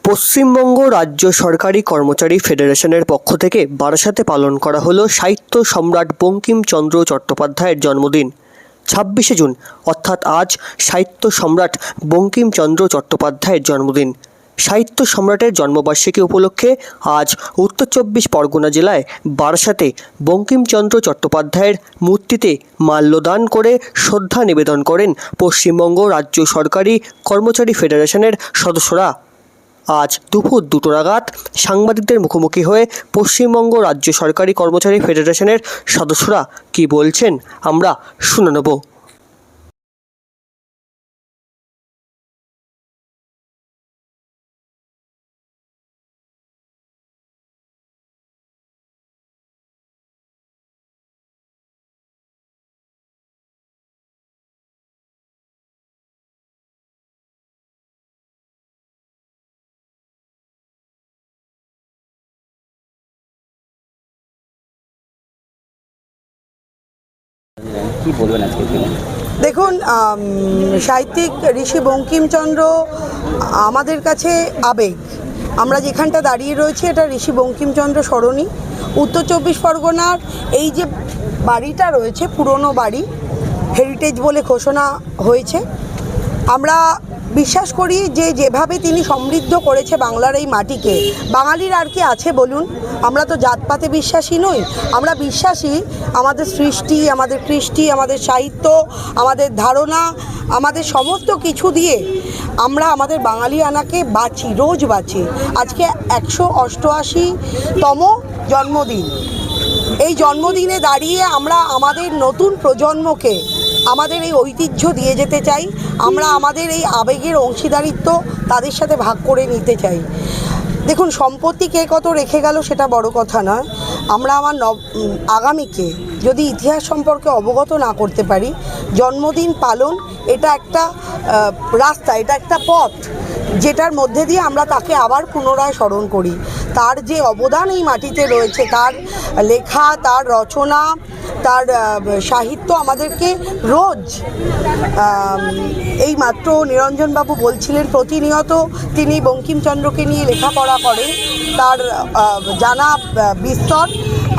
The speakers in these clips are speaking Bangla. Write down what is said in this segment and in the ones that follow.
পশ্চিমবঙ্গ রাজ্য সরকারি কর্মচারী ফেডারেশনের পক্ষ থেকে বারাসাতে পালন করা হলো সাহিত্য সম্রাট বঙ্কিমচন্দ্র চট্টোপাধ্যায়ের জন্মদিন। ছাব্বিশে জুন, অর্থাৎ আজ সাহিত্য সম্রাট বঙ্কিমচন্দ্র চট্টোপাধ্যায়ের জন্মদিন। সাহিত্য সম্রাটের জন্মবার্ষিকী উপলক্ষে আজ উত্তর চব্বিশ পরগনা জেলায় বারাসাতে বঙ্কিমচন্দ্র চট্টোপাধ্যায়ের মূর্তিতে মাল্যদান করে শ্রদ্ধা নিবেদন করেন পশ্চিমবঙ্গ রাজ্য সরকারি কর্মচারী ফেডারেশনের সদস্যরা। আজ দুপুর দুটো নাগাদ সাংবাদিকদের মুখোমুখি হয়ে পশ্চিমবঙ্গ রাজ্য সরকারি কর্মচারী ফেডারেশনের সদস্যরা কি বলছেন, আমরা শুনে নেব। কি বলবেন আজকে দেখুন সাহিত্যিক ঋষি বঙ্কিমচন্দ্র, আমাদের কাছে আবেগ। আমরা যেখানটা দাঁড়িয়ে রয়েছি, এটা ঋষি বঙ্কিমচন্দ্র সরণি। উত্তর চব্বিশ পরগনার এই যে বাড়িটা রয়েছে, পুরনো বাড়ি হেরিটেজ বলে ঘোষণা হয়েছে। আমরা বিশ্বাস করি যে যেভাবে তিনি সমৃদ্ধ করেছে বাংলার এই মাটিকে, বাঙালির আর কি আছে বলুন? আমরা তো জাতপাতে বিশ্বাসী নই, আমরা বিশ্বাসী আমাদের সৃষ্টি, আমাদের কৃষ্টি, আমাদের সাহিত্য, আমাদের ধারণা, আমাদের সমস্ত কিছু দিয়ে আমরা আমাদের বাঙালি আনাকে বাঁচি, রোজ বাঁচি। আজকে একশো অষ্টআশিতম জন্মদিন। এই জন্মদিনে দাঁড়িয়ে আমরা আমাদের নতুন প্রজন্মকে আমাদের এই ঐতিহ্য দিয়ে যেতে চাই, আমরা আমাদের এই আবেগের অংশীদারিত্ব তাদের সাথে ভাগ করে নিতে চাই। দেখুন, সম্পত্তি কে কত রেখে গেল সেটা বড় কথা নয়। আমরা আমার নব আগামীকে যদি ইতিহাস সম্পর্কে অবগত না করতে পারি, জন্মদিন পালন এটা একটা রাস্তা, এটা একটা পথ যেটার মধ্যে দিয়ে আমরা তাকে আবার পুনরায় স্মরণ করি। তার যে অবদান এই মাটিতে রয়েছে, তার লেখা, তার রচনা তার সাহিত্য আমাদেরকে রোজ এই মাত্র নিরঞ্জনবাবু বলছিলেন, প্রতিনিয়ত তিনি বঙ্কিমচন্দ্রকে নিয়ে লেখাপড়া করেন, তার জানা বিস্তর।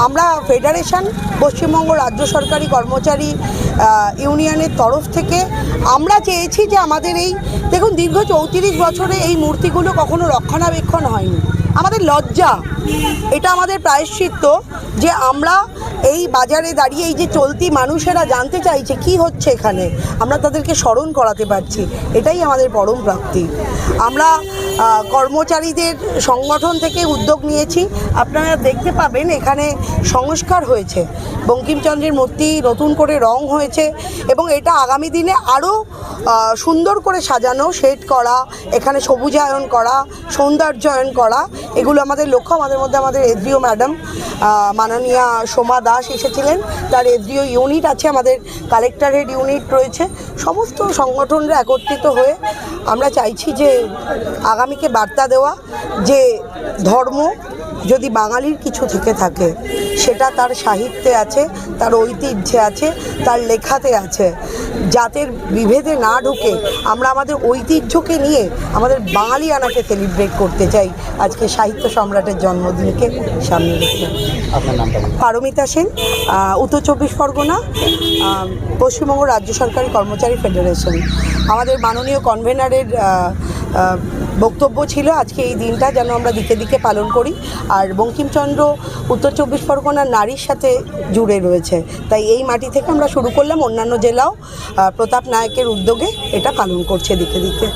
আমরা ফেডারেশন, পশ্চিমবঙ্গ রাজ্য সরকারি কর্মচারী ইউনিয়নের তরফ থেকে আমরা চেয়েছি যে আমাদের এই, দেখুন, দীর্ঘ চৌত্রিশ বছরে এই মূর্তিগুলো কখনো রক্ষণাবেক্ষণ হয়নি। আমাদের লজ্জা। এটা আমাদের প্রায়শ্চিত্ত যে আমরা এই বাজারে দাঁড়িয়ে এই যে চলতি মানুষেরা জানতে চাইছে কি হচ্ছে এখানে, আমরা তাদেরকে স্মরণ করাতে পারছি। এটাই আমাদের পরম প্রাপ্তি। আমরা কর্মচারীদের সংগঠন থেকে উদ্যোগ নিয়েছি। আপনারা দেখতে পাবেন এখানে সংস্কার হয়েছে। বঙ্কিমচন্দ্রের মূর্তি নতুন করে রং হয়েছে এবং এটা আগামী দিনে আরও সুন্দর করে সাজানো শেড করা, এখানে সবুজায়ন করা সৌন্দর্যায়ন করা, এগুলো আমাদের লক্ষ্য। আমাদের মধ্যে আমাদের এসডিও ম্যাডাম মাননীয়া সোমা দাস এসেছিলেন। তার এসডিও ইউনিট আছে, আমাদের কালেক্টরেট ইউনিট রয়েছে। সমস্ত সংগঠনরা একত্রিত হয়ে আমরা চাইছি যে আগামীকে বার্তা দেওয়া, যে ধর্ম যদি বাঙালির কিছু থেকে থাকে, সেটা তার সাহিত্যে আছে, তার ঐতিহ্যে আছে, তার লেখাতে আছে। জাতের বিভেদে না ঢুকে আমরা আমাদের ঐতিহ্যকে নিয়ে আমাদের বাঙালি আনাকে সেলিব্রেট করতে চাই। আজকে সাহিত্য সম্রাটের জন্মদিনকে সামনে রেখে। পারমিতা সেন উত্তর চব্বিশ পরগনা পশ্চিমবঙ্গ রাজ্য সরকারি কর্মচারী ফেডারেশন। আমাদের মাননীয় কনভেনারের বক্তব্য ছিল আজকে এই দিনটা যেন আমরা দিকে দিকে পালন করি। আর বঙ্কিমচন্দ্র উত্তর চব্বিশ পরগনার নারীর সাথে জুড়ে রয়েছে। তাই এই মাটি থেকে আমরা শুরু করলাম অন্যান্য জেলাও। প্রতাপ নায়কের উদ্যোগে এটা পালন করছে দিকে দিকে।